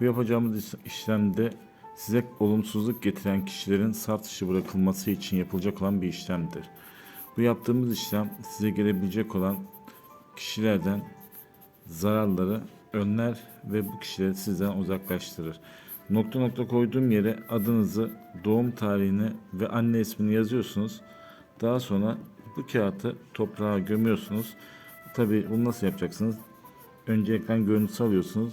Bu yapacağımız iş- işlemde size olumsuzluk getiren kişilerin saf dışı bırakılması için yapılacak olan bir işlemdir. Bu yaptığımız işlem size gelebilecek olan kişilerden zararları önler ve bu kişileri sizden uzaklaştırır. Nokta nokta koyduğum yere adınızı, doğum tarihini ve anne ismini yazıyorsunuz. Daha sonra bu kağıtı toprağa gömüyorsunuz. Tabii bunu nasıl yapacaksınız? Önce ekran görüntüsü alıyorsunuz.